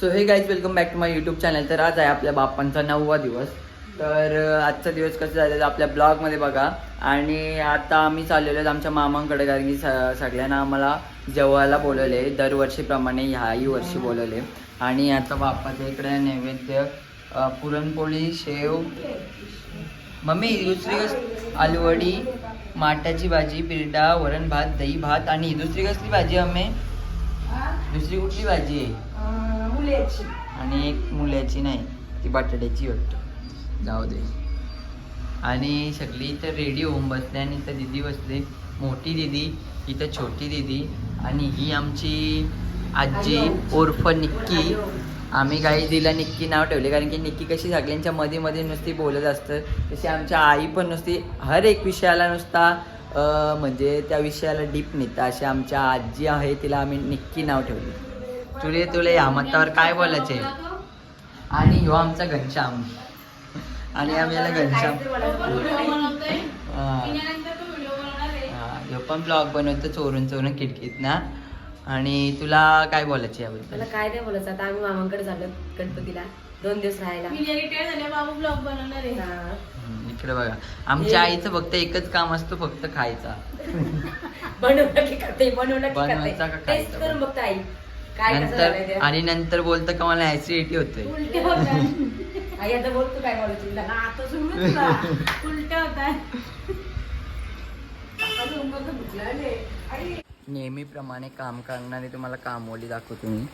So hey guys welcome back to my YouTube channel तर आज आहे आपल्या बाप्पांचा नववा दिवस. तर आजचा दिवस कसं झालेला आपल्या ब्लॉगमध्ये बघा. आणि आता आम्ही चाललेलो आहेत आमच्या मामांकडे कारण की स- सगळ्यांना आम्हाला जेवायला बोलवले दरवर्षीप्रमाणे ह्याही वर्षी बोलवले आणि आता बाप्पाच्या इकडे नैवेद्य पुरणपोळी शेव. मम्मी दुसरी कस आलूवडी माटाची भाजी बिरडा वरण भात दही भात आणि दुसरी कसली भाजी आम्ही दुसरी कुठली भाजी आहे? आणि एक मुल्याची नाही ती बटाट्याची वाटतं जाऊ दे. आणि सगळी इथं रेडी होऊन बसले आणि इथं दिदी बसले. मोठी दिदी इथं छोटी दिदी आणि ही आमची आजी उर्फ निक्की. आम्ही काही तिला निक्की नाव ठेवले कारण की निक्की कशी सगळ्यांच्या मध्ये मध्ये नुसती बोलत असतं. तशी आमच्या आई पण नुसती हर एक विषयाला नुसता म्हणजे त्या विषयाला डीप नेता. अशी आमच्या आजी आहे तिला आम्ही निक्की नाव ठेवले. तुले तुले या मतावर काय बोलायचे? आणि ह्यो आमचा घनश्याम. आणि आम्ही याला घनश्याम. हा. हा, ह्यो पण ब्लॉग बनवतो चोरून चोरून खिडकीत ना? आणि तुला काय बोलायचे मला याबद्दल काय नाही बोलायचं आता आम्ही मामांकडे झालो गणपतीला. दोन दिवस राहायला. हा. हम्म, इकडे बघा. आमच्या आईचं फक्त एकच काम असतं फक्त खायचा. बनवलं की खाते बनवलं की बनवायचा का खाते खायचा? टेस्ट करून बघता आई. नंतर. आणि नंतर बोलतं का मला ऍसिडिटी होते उलटे होतात आई आता बोल तू काय बोलायची तिला. आता सुरू उलट्या होतात नेहमीप्रमाणे काम करणारे तुम्हाला कामोली दाखवतो मी.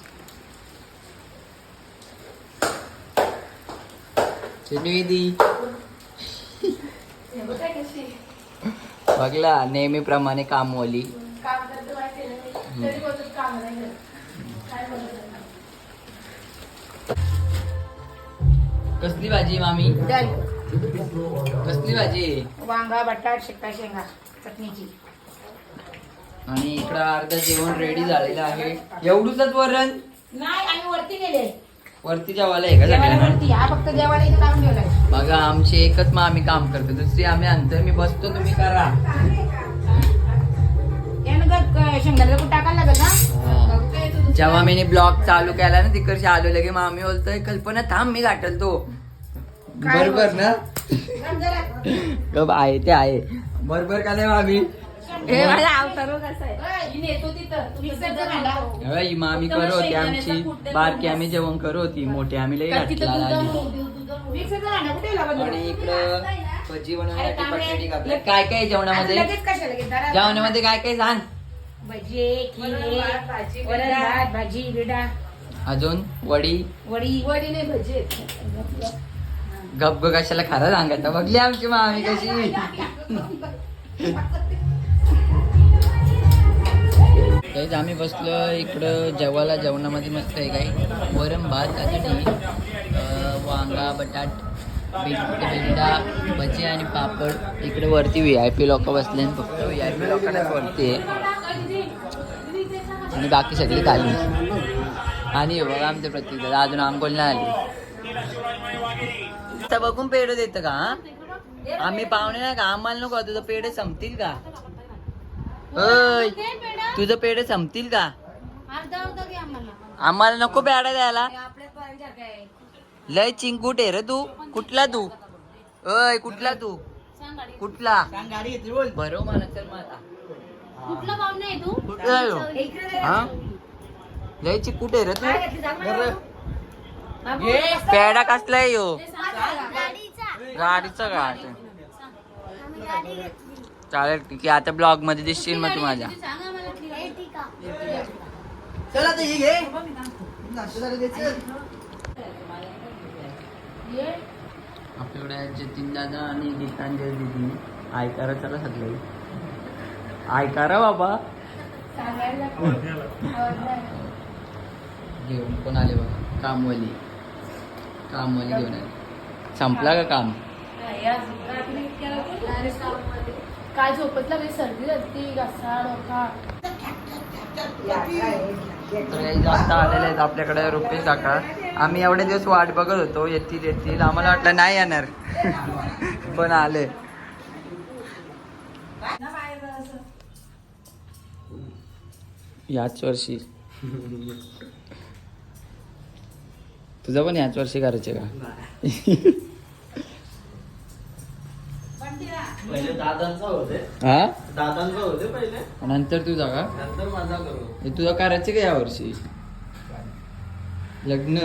बघला नेहमीप्रमाणे कामवाली कसली भाजी मामी? कसली भाजी वांगा बटाट शेका शेंगा चटणीची. आणि इकडं अर्धा जेवण रेडी झालेलं आहे. एवढूच वरण? नाही आम्ही वरती गेले वरती जेवायला आहे का जेवायला सगळ्यांना? वरती. हा फक्त जेवायला इथे लावून ठेवलाय. बघा आमचे एकच मग आम्ही काम करतो. दुसरी आम्ही अंतर मी बसतो तुम्ही करा. यानं शेंगाला जेव्हा मी ब्लॉग चालू केला ना तिकडचे आलो लगे मामी बोलतोय कल्पना थांब मी गाठल तो काय बरोबर ना. गप आहे ते आहे. बरोबर का नाही मामी? हे माझा अवतार कसा आहे. ही ही मामी करत होती आमची. बारकी आम्ही जेवण करत होती. मोठी आम्ही लई आणि इकडं भजी बनवण्यासाठी काय काय जेवणामध्ये? जेवणामध्ये काय काय सांग. भजी खिरे वरण भात भाजी बिडा अजून वडी? वडी. वडी नाही भजी गप ग कशाला खरं सांगायचं? बघली आमची मामी कशी. तेच आम्ही बसलो इकडं जेवायला. जेवणामध्ये मस्त आहे काही वरण भात चटणी अं, वांगा बटाट बिट बिरडा भजी आणि पापड. इकडे वरती व्ही आय पी लोक बसले आणि फक्त व्ही आय पी लोकांनाच वरती आहे. आणि बाकी सगळी खाली आणि हे बघा आमच्या प्रत्येक दादा अजून आंघोळ नाही आली. तर बघून पेढ देतं का हा? आम्ही पाहुणे नाही का? आम्हाला नको तुझं पेढे संपतील का? तुझं पेढे संपतील का? आम्हाला नको पेढा द्यायला. लय चिंकूट आहे रे तू. कुठला तू? ओय कुठला तू? कुठला? मला चल मला. कुठला पाहुणा आहे तू? हा? चिंकूट आहे रे तू? पेढा कसला आहे ह्यो गाडीचा. का? चालेल ठीक आहे आता ब्लॉगमध्ये दिसशील मग तू माझ्या. आपल्याकडे जतीन दादा आणि गीतांजली दिदी. ऐकारा चला सगळे. ऐकारा बाबा. घेऊन कोण आले बघा? कामवाली. कामवाली घेऊन आले. संपला का काम? काय झोपत लागली सर्दी घसा डोका. काही जास्त आलेले आहेत आपल्याकडे रुपये टाका. आम्ही एवढे दिवस वाट बघत होतो येतील येतील. आम्हाला वाटलं नाही येणार. पण आले. याच वर्षी. तुझं पण याच वर्षी करायचे का? पहिले दादांचा होते. हा? दादांचा होते पहिले. नंतर तुझा का? नंतर माझा करू. हे तुझं करायचं का यावर्षी लग्न.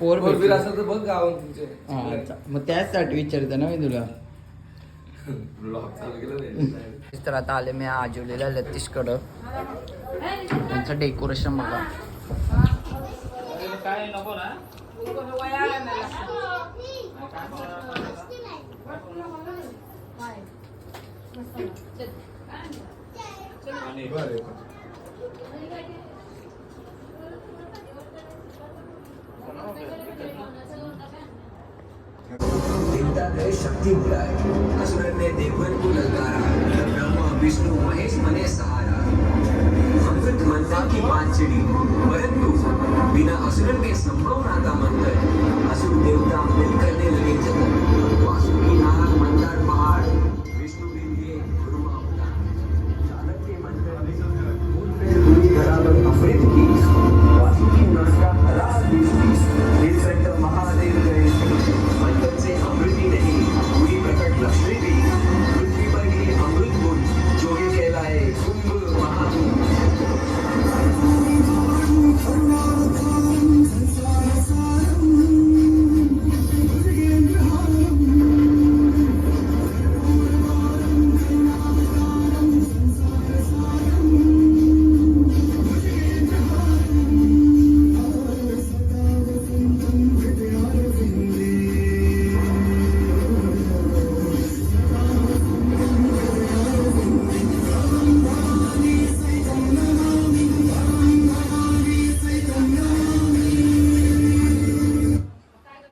पोर भेटलं. असेल तर बघ गावात तुमचे. हा, मग त्याचसाठी विचारतो ना मी तुला ब्लॉग चालू केलं नाही. तर आता आले मी आजोलीला लतीशकडं. त्यांचं डेकोरेशन बघा. काय नको ना देवता गए शक्ति बुलाए। असुर ने देवगन को ललकारा। तब ब्रह्मा, विष्णु, महेश बने सहारा। अमृत मंदा की बात चिड़ी परंतु बिना असुर के संभव ना था मिलकर